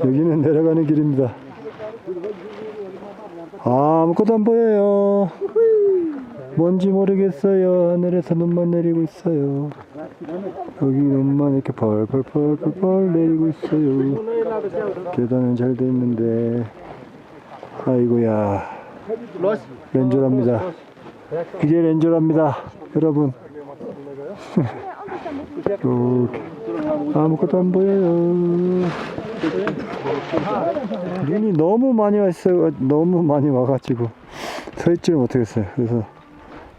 여기는 내려가는 길입니다. 아무것도 안 보여요. 뭔지 모르겠어요. 하늘에서 눈만 내리고 있어요. 여기 눈만 이렇게 펄펄펄펄펄 내리고 있어요. 계단은 잘 돼 있는데, 아이고야. 렌즈랍니다. 이제 렌즈랍니다. 여러분. 이렇게. 아무것도 안 보여요. 눈이 너무 많이 왔어요. 너무 많이 와가지고 서 있지를 못하겠어요. 그래서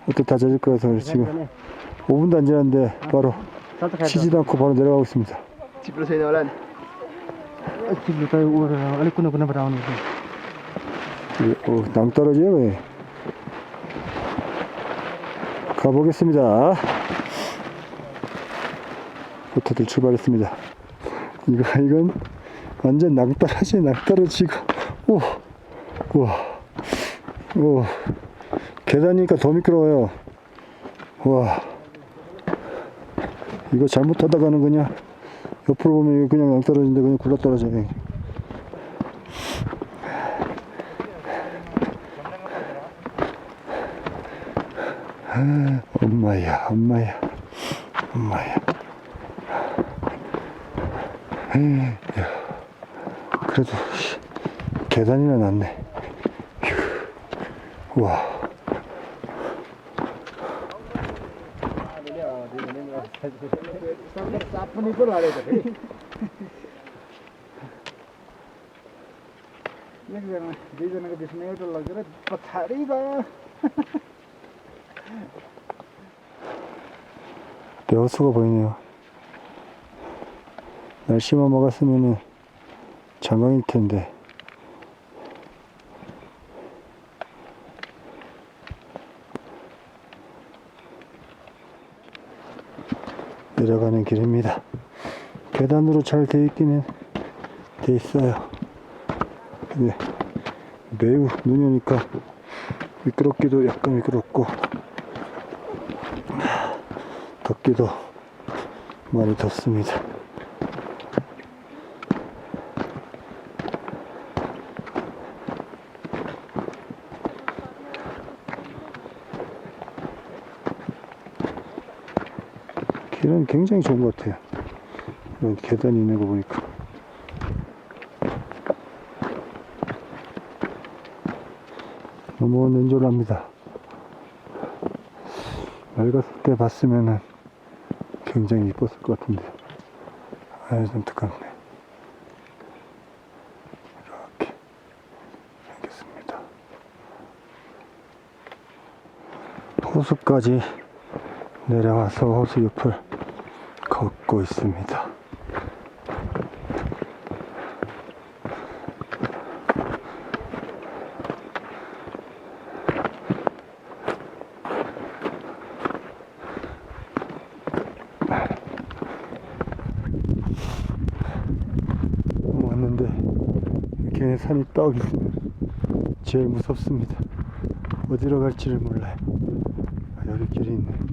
어떻게 다 젖을 거라서 지금 5분도 안 지났는데 바로 쉬지도 않고 바로 내려가고 있습니다. Saya jalan. Cipro tayo ura alik kuna kuna barawan ko. 어, 낭 떨어져요, 왜? 가보겠습니다. 보트들 출발했습니다. 이거, 이건 완전 낭떠러지, 낭떠러 지고, 오, 우와, 오, 계단이니까 더 미끄러워요. 와, 이거 잘못하다가는 그냥, 옆으로 보면 이거 그냥 낭떠러지인데 그냥 굴러 떨어져 요. 엄마야, 엄마야, 엄마야. 에휴, 그래도 씨, 계단이나 낫네. 휴, 와. Apa ni pun ada tadi. एकजना दुईजनाको बिचमा एउटा लगेर पछाडि भयो 여수가 보이네요. 날씨만 막았으면은 장강일 텐데. 내려가는 길입니다. 계단으로 잘 돼 있기는 돼 있어요. 근데 매우 눈이 오니까 미끄럽기도 약간 미끄럽고 덥기도 많이 덥습니다. 길은 굉장히 좋은 것 같아요. 이런 계단이 있는 거 보니까. 너무 nen졸합니다. 맑았을 때 봤으면은 굉장히 이뻤을 것 같은데. 아유, 안타깝네. 이렇게 생겼습니다. 호수까지 내려와서 호수 옆을 걷고 있습니다. 왔는데 이렇게 산이 떡 있으면 제일 무섭습니다. 어디로 갈지를 몰라요. 아, 여기 길이 있네.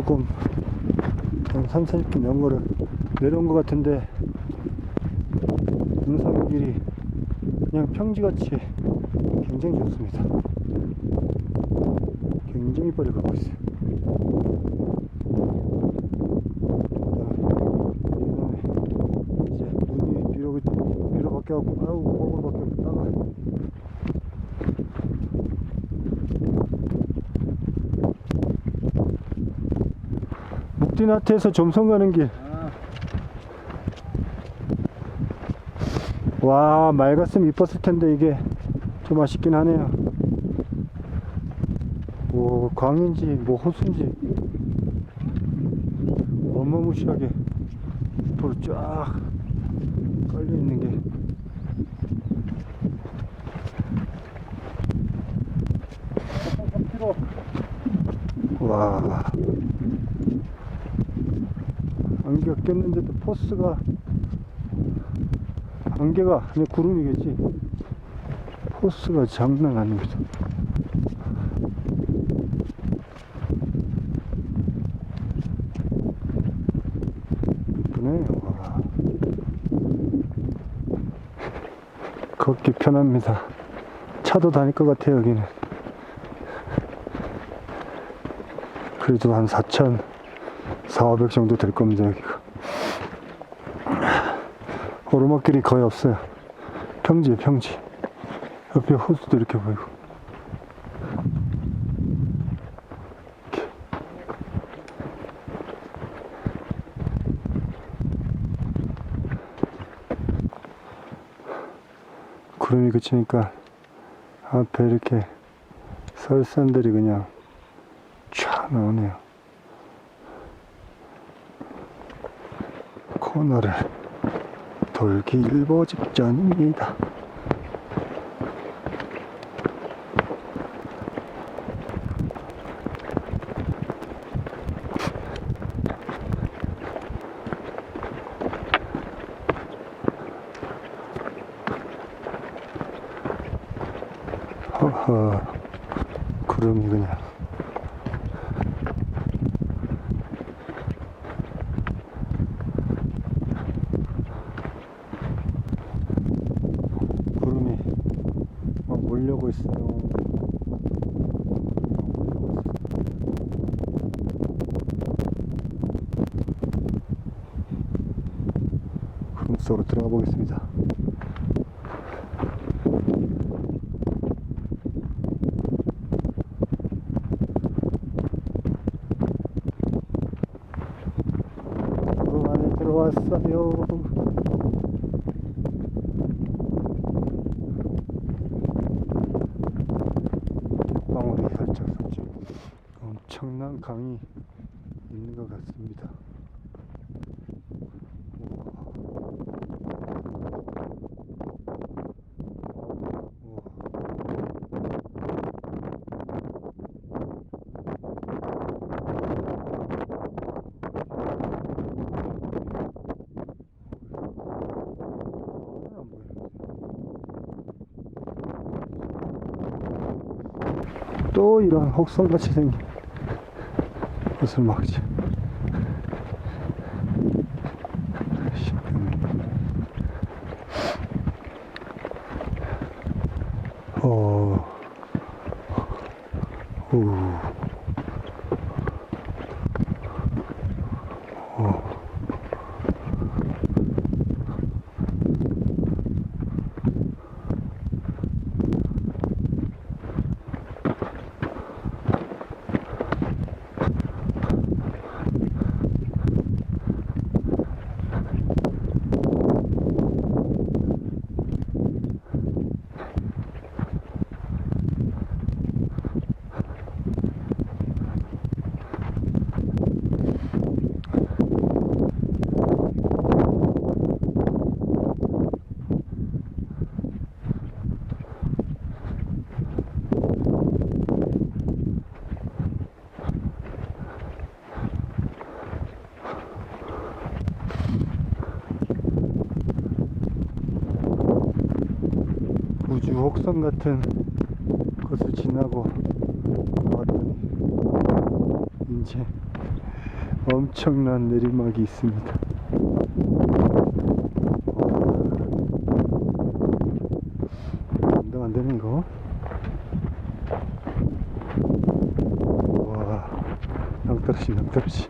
조금 한 3, 40분 연거를 내려온 것 같은데 눈썹 길이 그냥 평지같이 굉장히 좋습니다. 굉장히 빨리 가고 있어요. 그다음에 이제 눈이 뒤로 뒤로 바뀌어갖고 아우 거꾸로 바뀌어 나가. 묵디나트에서 점성 가는 길. 와 맑았으면 이뻤을 텐데 이게 좀 아쉽긴 하네요 오 광인지 뭐 호수인지 어마무시하게 앞으로 쫙 깔려 있는 게 와. 안경 꼈는데도 포스가 안개가 그냥 구름이겠지. 포스가 장난 아닙니다. 이쁘네, 와. 걷기 편합니다. 차도 다닐 것 같아요, 여기는. 그래도 한 4천, 4, 500 정도 될 겁니다, 여기가. 오르막길이 거의 없어요. 평지에 평지. 옆에 호수도 이렇게 보이고. 구름이 그치니까 앞에 이렇게 설산들이 그냥 쫙 나오네요. 코너를 돌기 일보 직전입니다. 허허, 구름이 그냥. 구름이 막 몰려고 있어요. 구름 속으로 들어가 보겠습니다. 안에 들어왔어요. 방울이 살짝 살짝 엄청난 강이 있는 것 같습니다. 우와. 우와. 안 보이는데. 또 이런 혹성같이 생긴 것을 막지. 어, 오, 어. 우주 혹성 같은 것을 지나고 나왔더니 이제 엄청난 내리막이 있습니다. 감당 안 되네 이거. 와, 낭떠러지 낭떠러지.